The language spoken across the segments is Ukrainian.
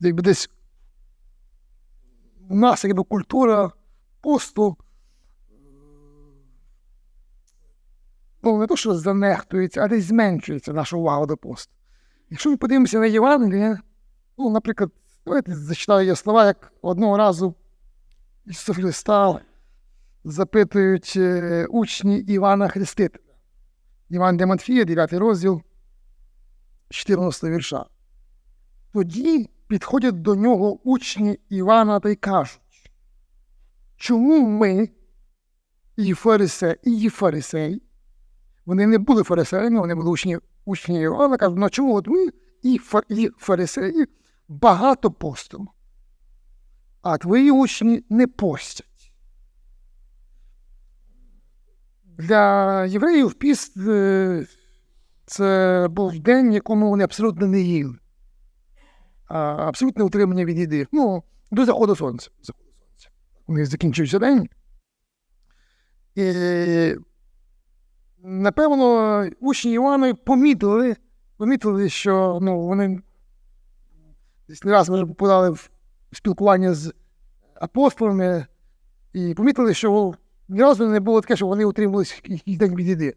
якби десь у нас якби культура посту. Ну, не то, що занехтується, а десь зменшується наша увага до посту. Якщо ми подивимося на Євангеліє, ну, наприклад, давайте зачитаю я слова, як одного разу Ісуса Христа запитують е, учні Івана Хрестителя. Іван де Матфія, 9 розділ, 14 вірша. Тоді підходять до нього учні Івана та й кажуть, чому ми, і фарисеї, і фарисеї, вони не були фарисеями, вони були учні, учні Івана, кажуть, ну чому от ми і, фа, і фарисеї багато постимо, а твої учні не постять. Для євреїв піст е, це був день, якому вони абсолютно не їли. Абсолютне утримання від їди. Ну, до заходу сонця. У них закінчився день. І, напевно, учні Івана помітили, помітили, що ну, вони десь не раз вже попадали в спілкування з апостолами і помітили, що ні разу не було таке, що вони утримувалися якийсь день від їди.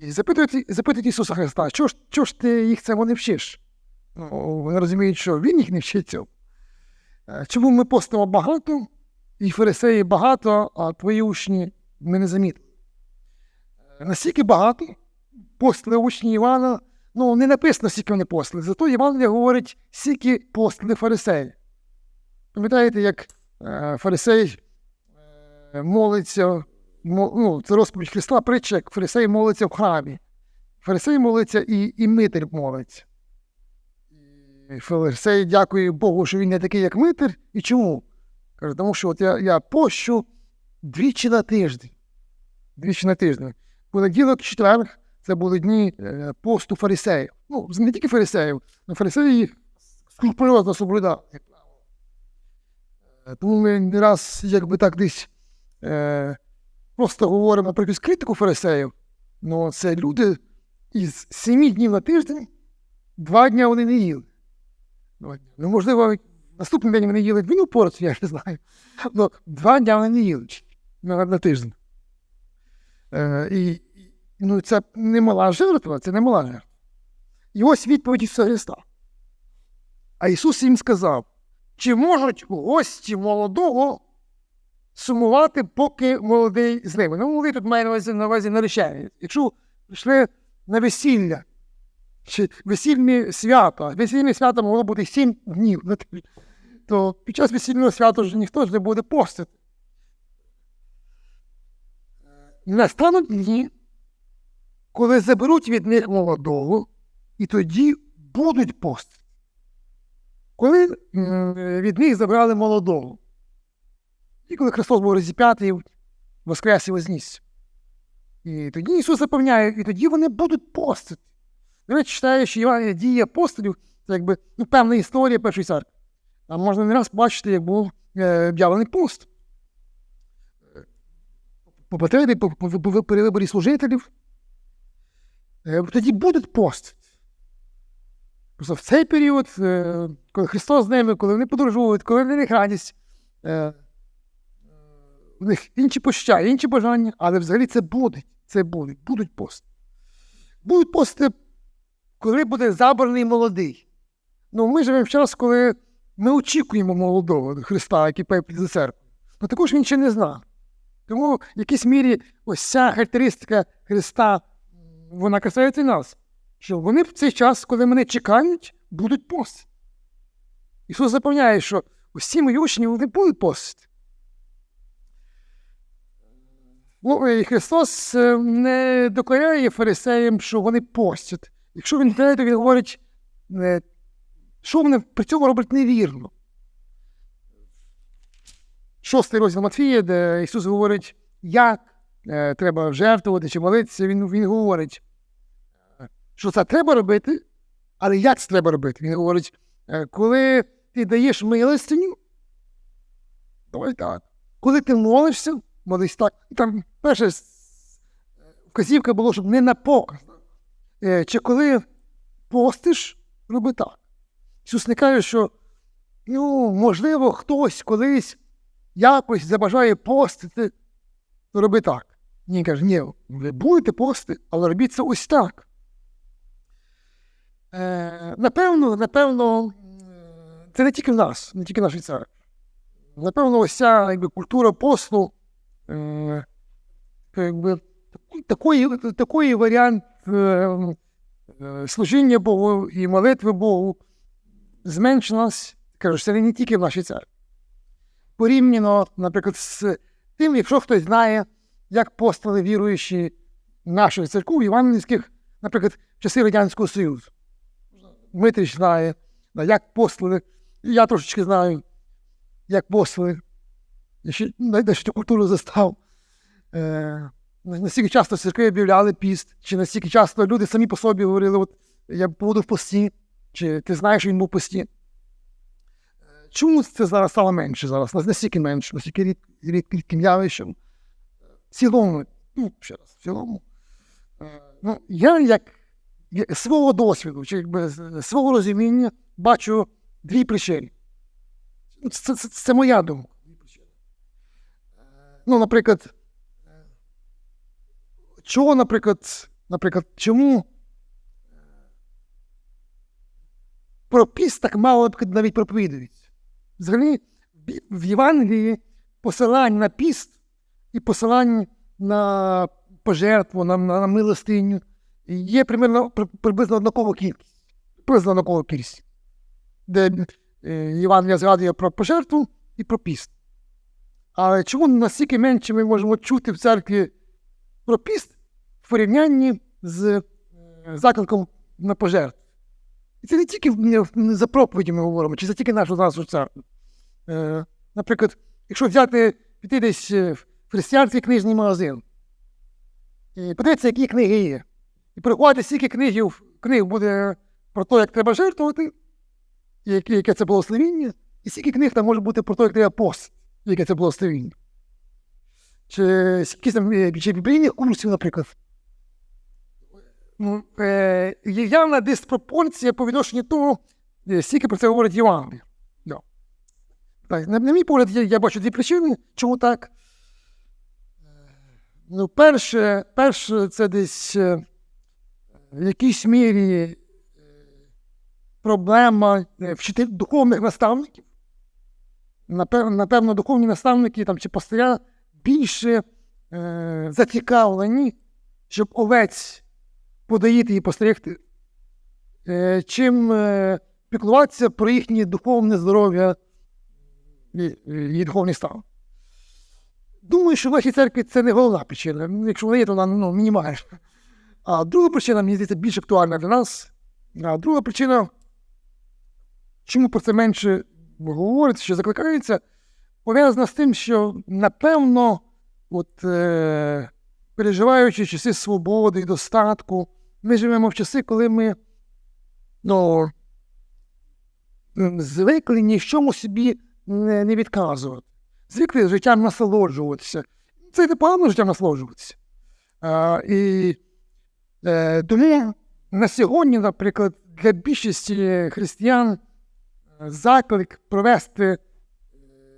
І запитують, запитують Ісуса Христа, чого ж, чого ж ти їх цьому не вчиш? Ну, вони розуміють, що Він їх не вчить. Е, Чому ми постимо багато, і фарисеї багато, а твої учні ми не замітили? Е, Настільки багато постили учні Івана, ну, не написано, скільки вони постили. Зато Євангелія говорить, скільки постили фарисеї. Пам'ятаєте, як е, фарисей молиться, ну, це розповідь Христа, притча, як фарисей молиться в храмі. Фарисей молиться і, і митер молиться. І Фарисей дякує Богу, що він не такий, як митер. І чому? Каже, тому що от я, я пощу двічі на тиждень. Двічі на тиждень. Понеділок, четвер це були дні е, посту фарисеїв. Ну, не тільки фарисеїв, але фарисеї їх скрупульозно соблюдали. Е, Тому ми не раз, якби так десь е, просто говоримо про якусь критику фарисеїв. Ну, це люди із семи днів на тиждень, два дні вони не їли. Дні. Ну, можливо, наступний день вони їли двійну порцію, я не знаю. Ну, два дні вони не їли на, на тиждень. Е, і, ну, це не мала жертва, це не мала жертва. І ось відповідь Ісуса Христа. А Ісус їм сказав: чи можуть гості молодого сумувати, поки молодий з ними? Ну, молодий тут має на увазі, на увазі наречені. Якщо прийшли на весілля, чи весільне свято, весільне свято могло бути сім днів, то під час весільного свята ж ніхто ж не буде постити. Настануть дні, коли заберуть від них молодого, і тоді будуть постити. Коли від них забрали молодого, і коли Христос був розіп'ятий, воскрес і вознісся. І тоді Ісус запевняє, і тоді вони будуть постити. До речі, читаю, що Іван дія апостолів це якби ну, певна історія першої церкви. А можна не раз бачити, як був е, пост. По потребі, по, по, по при виборі служителів. Е, тоді будуть постити. Просто в цей період, е, коли Христос з ними, коли вони подорожують, коли в них радість, е, у них інші почуття, інші бажання, але взагалі це буде. Це буде, будуть пости. Будуть пости, коли буде забраний молодий. Ну, ми живемо в час, коли ми очікуємо молодого Христа, який певний за церкву. Ну також він ще не знав. Тому в якійсь мірі ось ця характеристика Христа, вона касається нас. Що вони в цей час, коли мене чекають, будуть постити. Ісус запевняє, що усі мої учні вони будуть постити. Христос не докоряє фарисеям, що вони постять. Якщо він те, то він говорить, е, що вони при цьому роблять невірно. Шостий розділ Матфія, де Ісус говорить, як е, треба жертвувати чи молитися, він, він говорить, що це треба робити, але як це треба робити? Він говорить, е, коли ти даєш милостиню, давай так. Коли ти молишся, молись так. І там перша вказівка була, щоб не на показ. Е, Чи коли постиш, роби так. Ісус не каже, що ну, можливо, хтось колись якось забажає постити, то роби так. Ні, каже, ні, ви будете постити, але робіть це ось так. Е, напевно, напевно, це не тільки в нас, не тільки в нашій церкві. Напевно, ось ця якби, культура посту, е, якби, такої, такої варіант е, е, служіння Богу і молитви Богу зменшилась, кажу, це не тільки в нашій церкві. Порівняно, наприклад, з тим, якщо хтось знає, як постали віруючі наших церков, євангельських, наприклад, в часи Радянського Союзу. Дмитрич знає, як постили, і я трошечки знаю, як постили. Я ще дещо культуру застав. Е, настільки часто церкви об'являли піст, чи настільки часто люди самі по собі говорили, от я буду в пості, чи ти знаєш, що він був в пості. Чому це зараз стало менше зараз? Настільки менше, настільки рід, рід, рідким явищем. В цілому, ну, ще раз, в цілому. Е, ну, я як свого досвіду, чи якби свого розуміння бачу дві причини. Ну, Це, це, це моя думка. Е, Ну, наприклад, е, чого, наприклад, наприклад, чому про піст так мало наприклад, навіть проповідується? Взагалі, в Євангелії посилань на піст і посилань на пожертву, на, на, на милостиню є примерно приблизно однакова кількість. Приблизно однакова кількість. Де е, Євангелія згадує про пожертву і про піст. Але чому настільки менше ми можемо чути в церкві про піст в порівнянні з е, закликом на пожертву? І це не тільки за проповіді ми говоримо, чи за тільки нашу нашу церкву. Е, наприклад, якщо взяти піти десь е, в християнський книжний магазин, і подивитися, які книги є. І порахувати, скільки книгів, книг буде про те, як треба жертвувати, і яке, це благословіння, і скільки книг там може бути про те, як треба пост, яке це благословіння. Чи якісь там чи біблійних курсів, наприклад. Ну, е, є явна диспропорція по відношенню того, е, скільки про це говорить Євангелія. Так, на, на мій погляд, я, я бачу дві причини, чому так. Ну, перше, перше, це десь е, в якійсь мірі е, проблема е, вчитель духовних наставників. Напевно, напевно, духовні наставники там, чи пастиря більше е, зацікавлені, щоб овець подоїти і постерегти, е, чим е, піклуватися про їхнє духовне здоров'я і, духовний стан. Думаю, що в нашій церкві це не головна причина. Якщо вона є, то вона ну, мінімальна. А друга причина, мені здається, більш актуальна для нас. А друга причина, чому про це менше говориться, що закликається, пов'язана з тим, що напевно, от, е, переживаючи часи свободи і достатку, ми живемо в часи, коли ми ну, звикли ні в чому собі не, не відказувати. Звикли життям насолоджуватися. Це непогано життям насолоджуватися. А, і е, тому на сьогодні, наприклад, для більшості християн е, заклик провести е,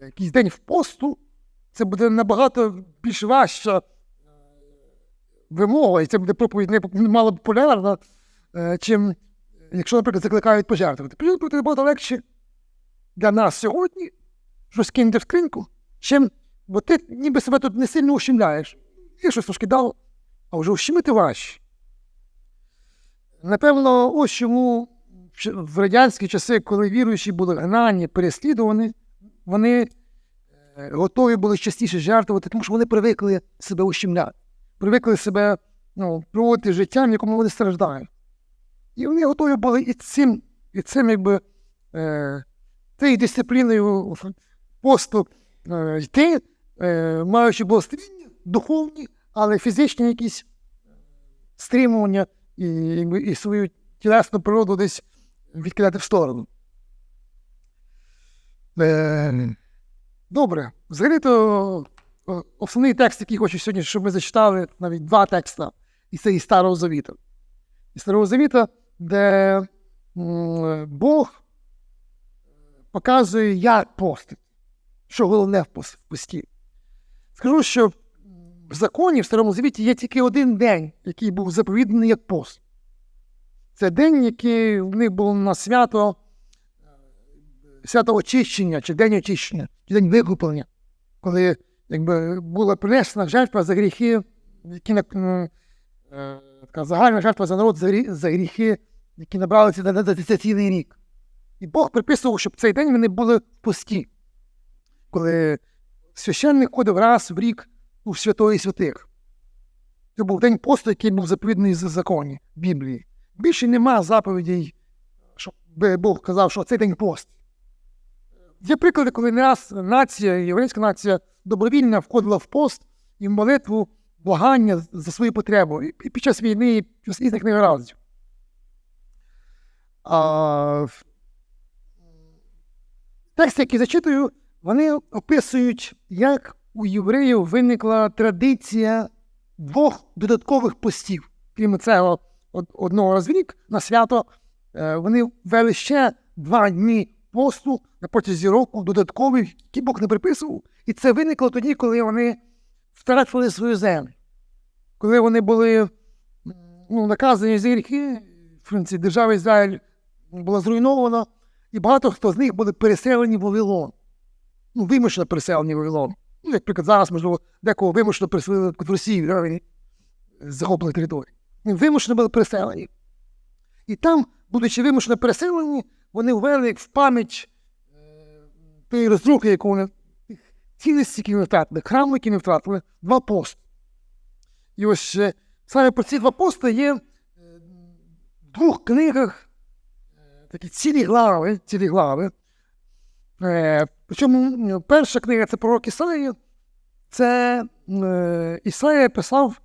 якийсь день в посту, це буде набагато більш важча е, вимога, і це буде проповідь не мало популярна, е, чим якщо, наприклад, закликають пожертвувати. Пожертвувати набагато легше для нас сьогодні, щось кинути в скриньку, чим, бо ти ніби себе тут не сильно ущемляєш. І щось трошки дав, а вже ущемити важче. Напевно, ось чому в- в радянські часи, коли віруючі були гнані, переслідувані, вони е, готові були частіше жертвувати, тому що вони привикли себе ущемляти, привикли себе ну, проводити життя, в якому вони страждають. І вони готові були і цим, і цим якби, е, цією дисципліною посту е, йти, е, маючи благословіння духовні, але фізичні якісь стримування і, якби, і свою тілесну природу десь відкидати в сторону. Е, добре. Взагалі-то основний текст, який хочу сьогодні, щоб ми зачитали, навіть два текста, і це із Старого Завіта. Із Старого Завіта, де Бог показує, як постити, що головне в пості. Скажу, що в законі в Старому Завіті є тільки один день, який був заповіданий як пост. Це день, який в них був на свято, е, свято очищення, чи день очищення, чи день викуплення, коли якби, була принесена жертва за гріхи, які м, е, така загальна жертва за народ за, гріхи, які набралися на, на рік. І Бог приписував, щоб цей день вони були в пості, коли священник ходив раз в рік у святої святих. Це був день посту, який був заповідний за законі Біблії. Більше нема заповідей, щоб Бог казав, що цей день пост. Є приклади, коли не раз нація, єврейська нація добровільно входила в пост і в молитву благання за свою потребу і під час війни, і під час різних негараздів. А, тексти, які зачитую, вони описують, як у євреїв виникла традиція двох додаткових постів. Крім цього, одного раз в рік на свято е, вони ввели ще два дні посту на протязі року додаткових, які Бог не приписував. І це виникло тоді, коли вони втратили свою землю. Коли вони були ну, наказані за гріхи, держава Ізраїль була зруйнована, і багато хто з них були переселені в Вавилон. Ну, вимушено переселені в Вавилон. Ну, як, наприклад, зараз, можливо, декого вимушено переселили в Росію, з захоплених територій. Вимушено були переселені. І там, будучи вимушено переселені, вони ввели в пам'ять е, тієї розрухи, яку вони цінності, які вони втратили, храму, які вони втратили, два пости. І ось е, саме про ці два пости є е, в двох книгах такі цілі глави, цілі глави. Причому перша книга це пророк Ісаїя. Це Ісаїя писав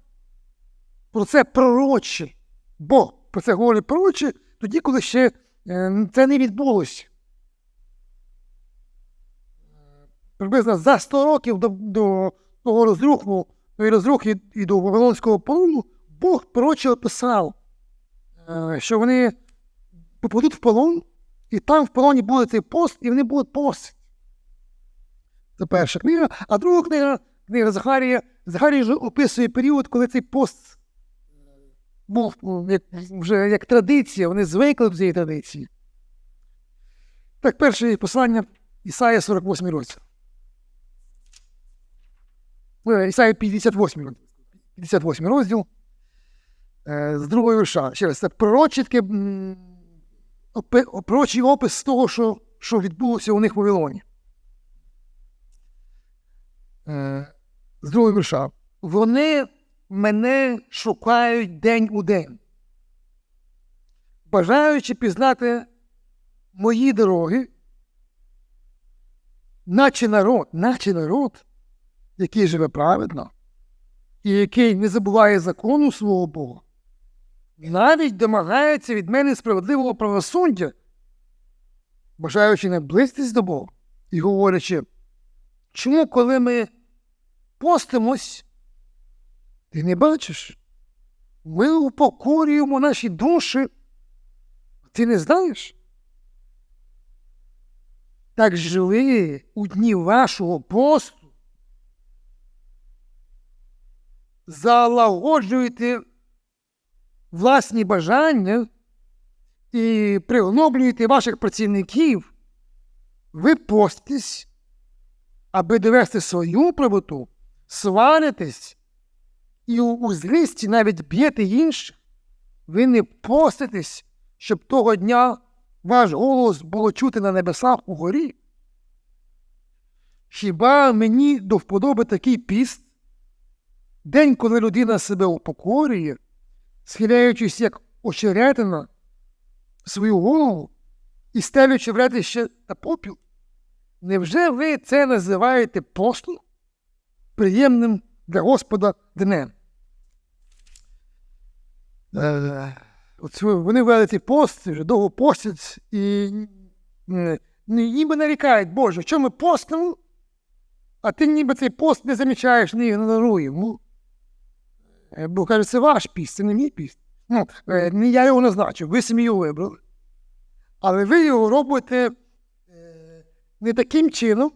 про це пророче. Бог про це говорить пророче тоді, коли ще е, це не відбулося. Приблизно за 100 років до, до того розруху, тої розрухи і до Вавилонського полону Бог пророче описав, е, що вони попадуть в полон, і там в полоні буде цей пост, і вони будуть постити. Це перша книга. А друга книга, книга Захарія, Захарій вже описує період, коли цей пост був ну, вже як традиція, вони звикли до цієї традиції. Так, перше послання Ісая 48 році. Е, Ісая 58 розділ. 58 розділ. Е, З другої вірша. Ще раз, це пророче таке, пророчий опис того, що, що відбулося у них в Вавилоні. Е, З другої вірша. Вони мене шукають день у день, бажаючи пізнати мої дороги, наче народ, наче народ, який живе праведно, і який не забуває закону свого Бога, навіть домагається від мене справедливого правосуддя, бажаючи наблизитись до Бога і говорячи, чому, коли ми постимось, ти не бачиш? Ми упокорюємо наші душі. Ти не знаєш? Так жили у дні вашого посту. Залагоджуєте власні бажання і пригноблюєте ваших працівників. Ви поститесь, аби довести свою правоту, сваритесь і у, злісті навіть б'єте інших, ви не поститесь, щоб того дня ваш голос було чути на небесах угорі. Хіба мені до вподоби такий піст? День, коли людина себе упокорює, схиляючись як очеретина свою голову і стелючи в ретище та попіл, невже ви це називаєте постом, приємним для Господа днем? Е, От вони ввели цей пост, вже довго постять і ніби нарікають, Боже, що ми постимо, а ти ніби цей пост не замічаєш, не ігноруєш. Ну, е, Бо каже, це ваш піст, це не мій піст. Ну, е, я його назначив, ви самі його вибрали. Але ви його робите не таким чином,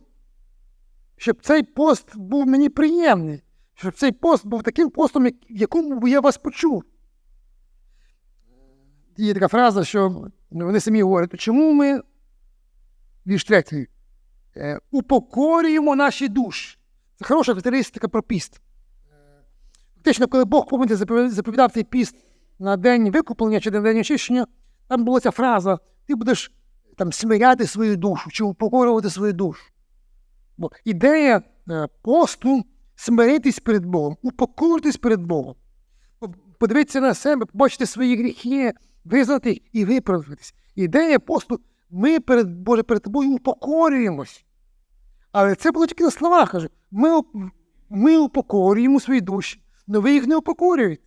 щоб цей пост був мені приємний, щоб цей пост був таким постом, в якому я вас почув. Є така фраза, що вони самі говорять, чому ми, вірш третій, е, упокорюємо наші душі. Це хороша характеристика про піст. Фактично, коли Бог помните, заповідав цей піст на день викуплення чи на день очищення, там була ця фраза: ти будеш там смиряти свою душу чи упокорювати свою душу. Бо ідея е, посту смиритись перед Богом, упокоритись перед Богом. Подивитися на себе, побачити свої гріхи, визнати і виправитись. Ідея посту ми перед Боже перед тобою упокорюємось. Але це було тільки на словах, каже. Ми, ми упокорюємо свої душі, але ви їх не упокорюєте.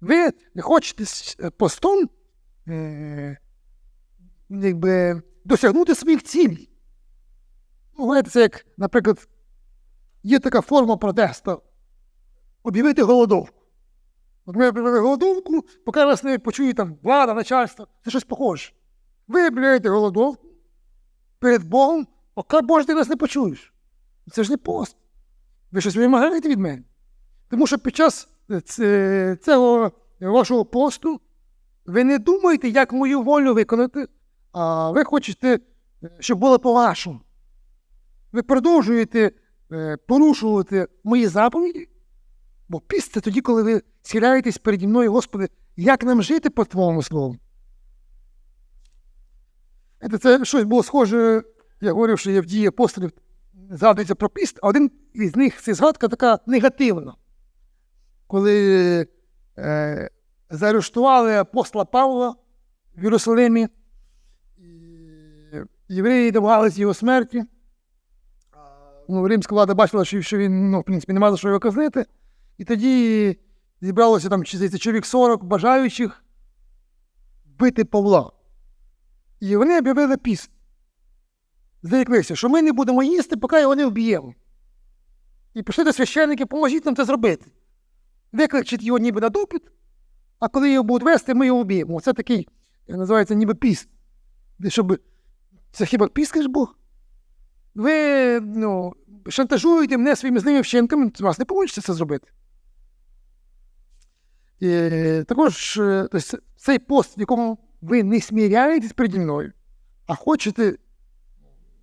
Ви не хочете постом е, якби, досягнути своїх цілей. Ну, це як, наприклад, є така форма протесту об'явити голодовку. От ми об'явили голодовку, поки нас не почує там влада, начальство, це щось похоже. Ви об'являєте голодовку перед Богом, поки Боже ти нас не почуєш. Це ж не пост. Ви щось вимагаєте від мене. Тому що під час е, цього вашого посту ви не думаєте, як мою волю виконати, а ви хочете, е, щоб було по-вашому. Ви продовжуєте е, порушувати мої заповіді, бо піст це тоді, коли ви схиляєтесь переді мною, Господи, як нам жити по Твоєму слову. Це, щось було схоже, я говорив, що є в дії апостолів, згадується про піст, а один із них це згадка така негативна. Коли е, заарештували апостола Павла в Єрусалимі, євреї домагалися його смерті. Ну, римська влада бачила, що, він, ну, в принципі, не має за що його казнити. І тоді зібралося там чоловік 40 бажаючих бити Павла. І вони об'явили піст. Здається, що ми не будемо їсти, поки його не вб'ємо. І пішли до священників, поможіть нам це зробити. Викличуть його ніби на допит, а коли його будуть вести, ми його вб'ємо. Це такий, як називається, ніби піст. Щоб... Це хіба піст, каже Бог? Ви ну, шантажуєте мене своїми злими вчинками, у вас не вийде це зробити. Також е, тобто, цей пост, в якому ви не сміряєтесь переді мною, а хочете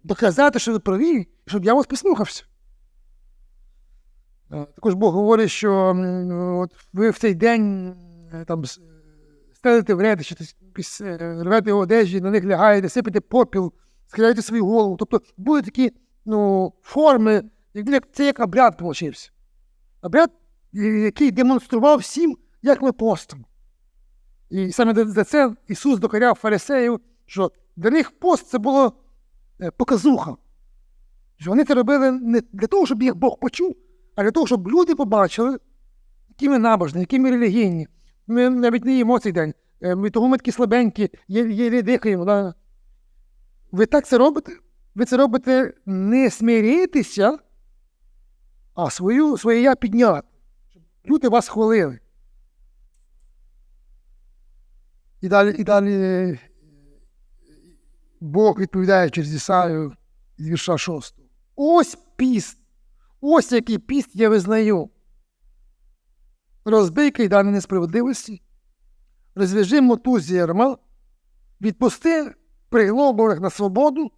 доказати, що ви праві, щоб я вас послухався. Е, Також Бог говорить, що от ви в цей день е, там стелите в ряди, чи рвете одежі, на них лягаєте, сипете попіл, схиляєте свою голову. Тобто були такі ну, форми, це як обряд получився. Обряд, який демонстрував всім, як ми постимо. І саме за- це Ісус докоряв фарисеїв, що для них пост це було е, показуха. Що вони це робили не для того, щоб їх Бог почув, а для того, щоб люди побачили, які ми набожні, які ми релігійні. Ми навіть не їмо цей день. Е, Ми того ми такі слабенькі, є дихаємо. Да? Ви так це робите? Ви це робите не смиритися, а свою, своє я підняти. Щоб люди вас хвалили. І далі, і далі е, Бог відповідає через Ісаю з вірша 6. Ось піст. Ось який піст я визнаю. Розбий кайдани несправедливості, розв'яжи мотузі ярма, відпусти приглоблених на свободу,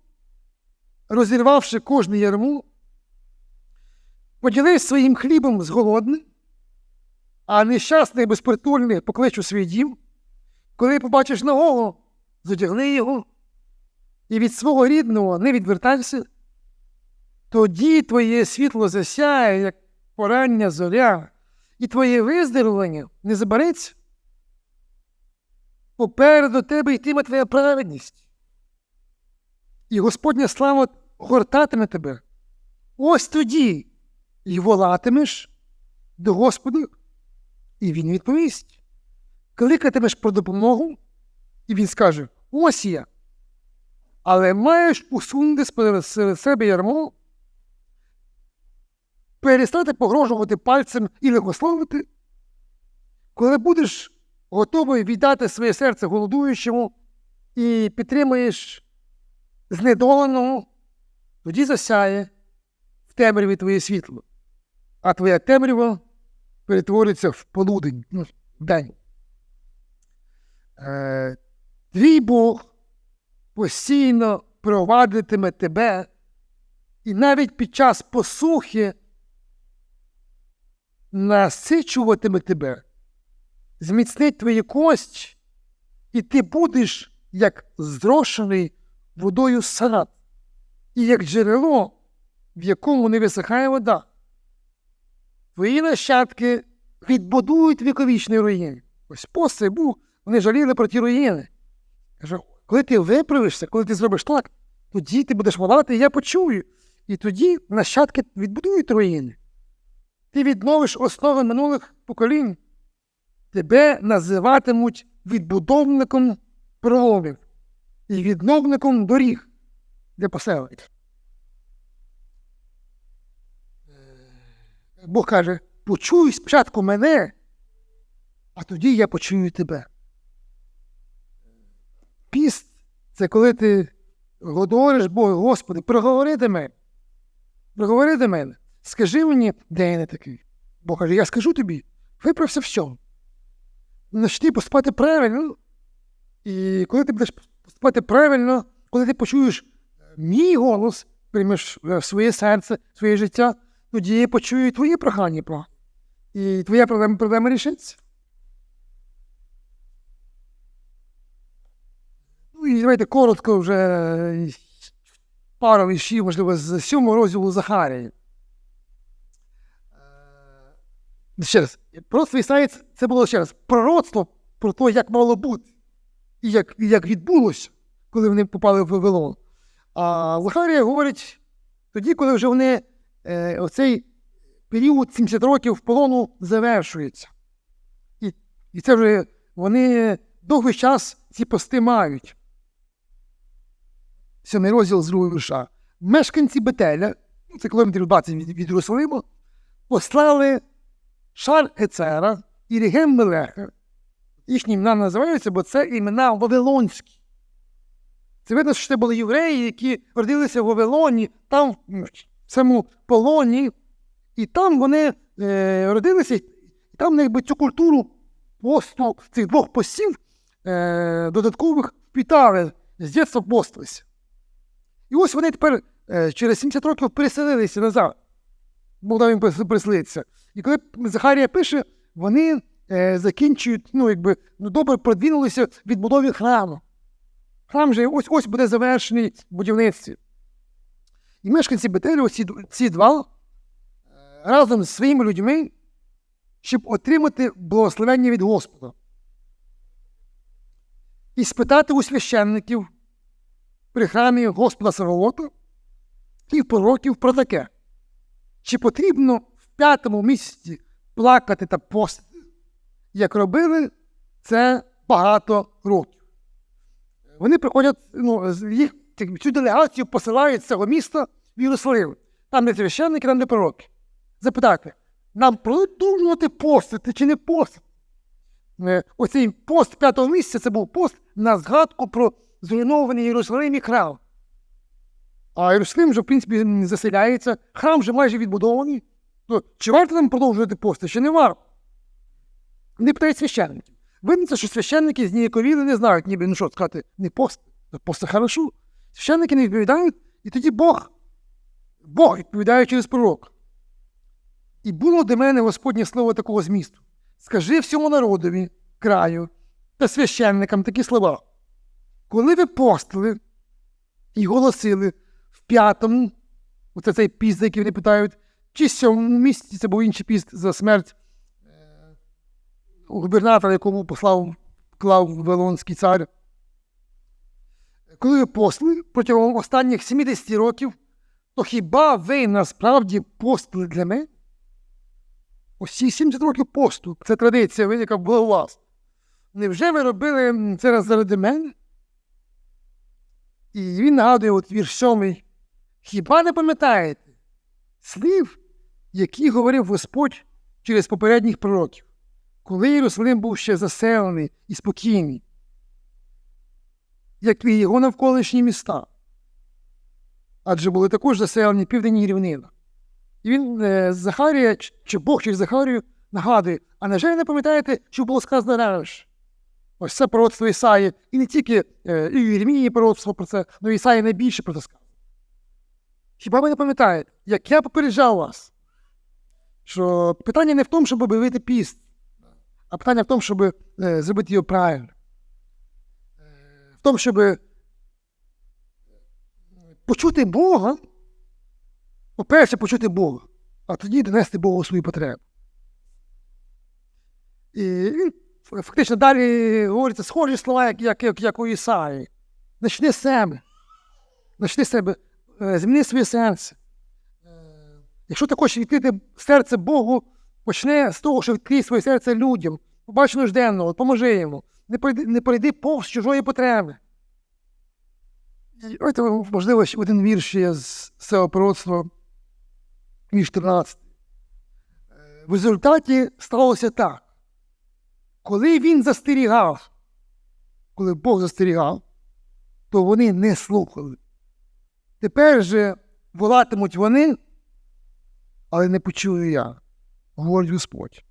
розірвавши кожне ярму, поділись своїм хлібом з голодним, а нещасний безпритульний поклич у свій дім. Коли побачиш ногого, задягни його, і від свого рідного не відвертайся, тоді твоє світло засяє, як порання зоря, і твоє виздоровлення не забереться. Попереду тебе йтиме твоя праведність, і Господня слава гортатиме тебе. Ось тоді і волатимеш до Господа, і Він відповість. Кликатимеш про допомогу, і він скаже: ось я. Але маєш усунути з себе ярмо, перестати погрожувати пальцем і лихословити, коли будеш готовий віддати своє серце голодуючому і підтримуєш знедоленого, тоді засяє в темряві твоє світло, а твоя темрява перетвориться в полудень, ну, день. Е, твій Бог постійно провадитиме тебе, і навіть під час посухи насичуватиме тебе, зміцнить твої кость, і ти будеш як зрошений водою сад, і як джерело, в якому не висихає вода. Твої нащадки відбудують віковічний руїн. Ось пост був, вони жаліли про ті руїни. Каже, коли ти виправишся, коли ти зробиш так, тоді ти будеш волати, і я почую. І тоді нащадки відбудують руїни. Ти відновиш основи минулих поколінь. Тебе називатимуть відбудовником проломів і відновником доріг для поселення. Бог каже, почуй спочатку мене, а тоді я почую тебе. Піст це коли ти говориш Богу, Господи, проговори до мене. Проговори до мене. Скажи мені, де я не такий. Бог каже, я скажу тобі, виправся в всьому. Начни поступати правильно. І коли ти будеш поступати правильно, коли ти почуєш мій голос, приймеш в своє серце, своє життя, тоді я почую твої прохання про. І твоя проблема, проблема рішиться. Ну і давайте коротко вже е, пару віршів, можливо, з сьомого розділу Захарії. Е, Ще раз, просто Ісаїць це було ще раз пророцтво про те, як мало бути, і як, і як відбулося, коли вони попали в Вавилон. А Захарія говорить тоді, коли вже вони е, оцей період 70 років в полону завершується. І, і це вже вони довгий час ці пости мають. Сьомий розділ з другого вірша. Мешканці Бетеля, ну, це кілометрів 20 від, Єрусалиму, послали Шар Ецера і Регем Мелеха. Їхні імена називаються, бо це імена Вавилонські. Це видно, що це були євреї, які родилися в Вавилоні, там в цьому полоні, і там вони е, родилися, і там якби цю культуру посту цих двох постів е, додаткових впітали, з дитинства постилися. І ось вони тепер е, через 70 років переселилися назад. Бог їм переселитися. І коли Захарія пише, вони е, закінчують, ну, якби, ну, добре продвинулися в відбудові храму. Храм же ось ось буде завершений в будівництві. І мешканці Бетелю, ці, ці два, е, разом з своїми людьми, щоб отримати благословення від Господа. І спитати у священників при храмі Господа Саволота і в пророків про таке. Чи потрібно в п'ятому місяці плакати та постити, як робили це багато років? Вони приходять, ну, їх цю делегацію посилають з цього міста в Єрусалим. Там не священники, там не пророки. Запитати, нам продовжувати постити чи не постити? Оцей пост п'ятого місяця це був пост на згадку про зруйнований Єрусалим і храм. А Єрусалим вже, в принципі, не заселяється, храм вже майже відбудований. То чи варто нам продовжувати пости, чи не варто? Вони питають священників. Видно, що священники зніяковіли не знають, ніби ну що сказати, не пост, пост хорошо. Священники не відповідають, і тоді Бог, Бог відповідає через пророк. І було до мене Господнє слово такого змісту. Скажи всьому народові, краю та священникам такі слова. Коли ви постили і голосили в п'ятому, оце цей піст, за який вони питають, чи сьомому місці це був інший піст за смерть губернатора, якому послав клав Вавилонський цар. Коли ви посли протягом останніх 70 років, то хіба ви насправді постили для мене? Ці 70 років посту, це традиція, яка була у вас. Невже ви робили це заради мене? І він нагадує от сьомий. Хіба не пам'ятаєте слів, які говорив Господь через попередніх пророків, коли Єрусалим був ще заселений і спокійний, як і його навколишні міста? адже були також заселені південні рівнина. І він е, Захарія, чи- Бог через Захарію нагадує, а невже не пам'ятаєте, що було сказано раніше? Ось це пророцтво Ісаї, і не тільки е, і Єремії пророцтво про це, але Ісаї найбільше про це сказано. Хіба ви не пам'ятаєте, як я попереджав вас, що питання не в тому, щоб об'явити піст, а питання в тому, щоб е, зробити його правильно. Е, в тому, щоб почути Бога, по-перше, почути Бога, а тоді донести Богу свої потреби. І він фактично далі говориться схожі слова, як, як, як, як у Ісаї. Начни себе. Начни себе, е, зміни своє серце. Е, Якщо ти хочеш відкрити серце Богу, почни з того, що відкрий своє серце людям. Побач нужденного, поможи йому. Не пройди, не пройди повз чужої потреби. Ось, можливо, ще один вірш є з цього пророцтва, вірш 13. Е, В результаті сталося так. Коли він застерігав, коли Бог застерігав, то вони не слухали. Тепер же волатимуть вони, але не почую я, говорить Господь.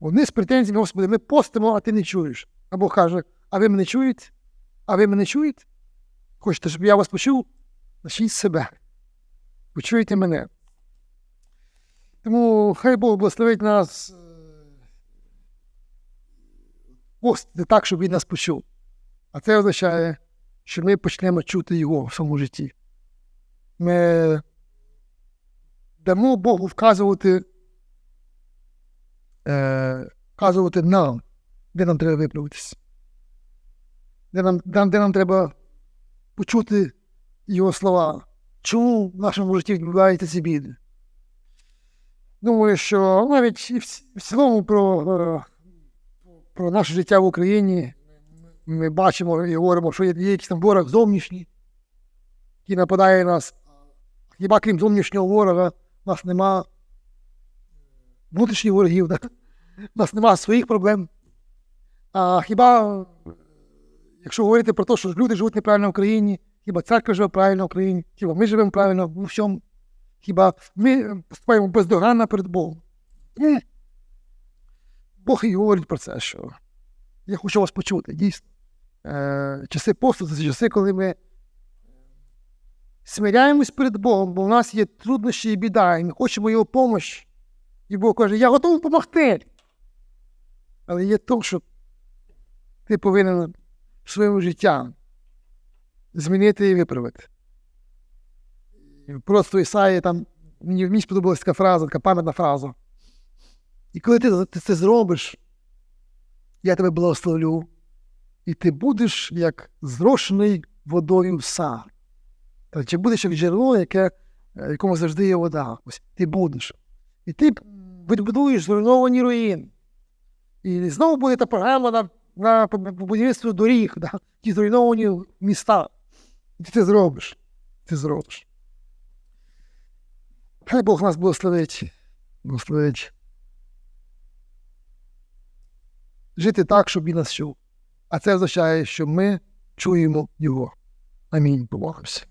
Вони з претензіями, Господи, ми постимо, а ти не чуєш. А Бог каже, а ви мене чуєте? А ви мене чуєте? Хочете, щоб я вас почув? Начніть себе. Почуйте мене. Тому хай Бог благословить нас постити так, щоб він нас почув. А це означає, що ми почнемо чути його в своєму житті. Ми дамо Богу вказувати, е, вказувати нам, де нам треба виправитися. Де нам, де, нам треба почути його слова. Чому в нашому житті відбуваються ці біди? Думаю, що навіть і в, цілому про, е, про наше життя в Україні ми бачимо і говоримо, що є, якийсь там ворог зовнішній, який нападає на нас. Хіба крім зовнішнього ворога, у нас нема внутрішніх ворогів, у нас нема своїх проблем. А хіба, якщо говорити про те, що люди живуть неправильно в Україні, хіба церква живе правильно в Україні, хіба ми живемо правильно у всьому, хіба ми поступаємо бездоганно перед Богом? Бог і говорить про це, що я хочу вас почути, дійсно. Е, часи посту це часи, коли ми смиряємось перед Богом, бо в нас є труднощі і біда, і ми хочемо його допомоги. І Бог каже, я готовий допомогти. Але є то, що ти повинен своїм життям змінити і виправити. Просто Ісаї там, мені, мені сподобалася така фраза, така пам'ятна фраза. І коли ти, ти це зробиш, я тебе благословлю, і ти будеш як зрошений водою. Та Чи будеш як джерело, яке, е, якому завжди є вода. Ось ти будеш. І ти відбудуєш зруйновані руїни. І знову буде та програма на, на будівництво доріг, да? ті зруйновані міста. І ти це зробиш. Ти зробиш. Хай Бог нас благословить. Благословить. Жити так, щоб він нас чув. А це означає, що ми чуємо його. Амінь. Помолимося.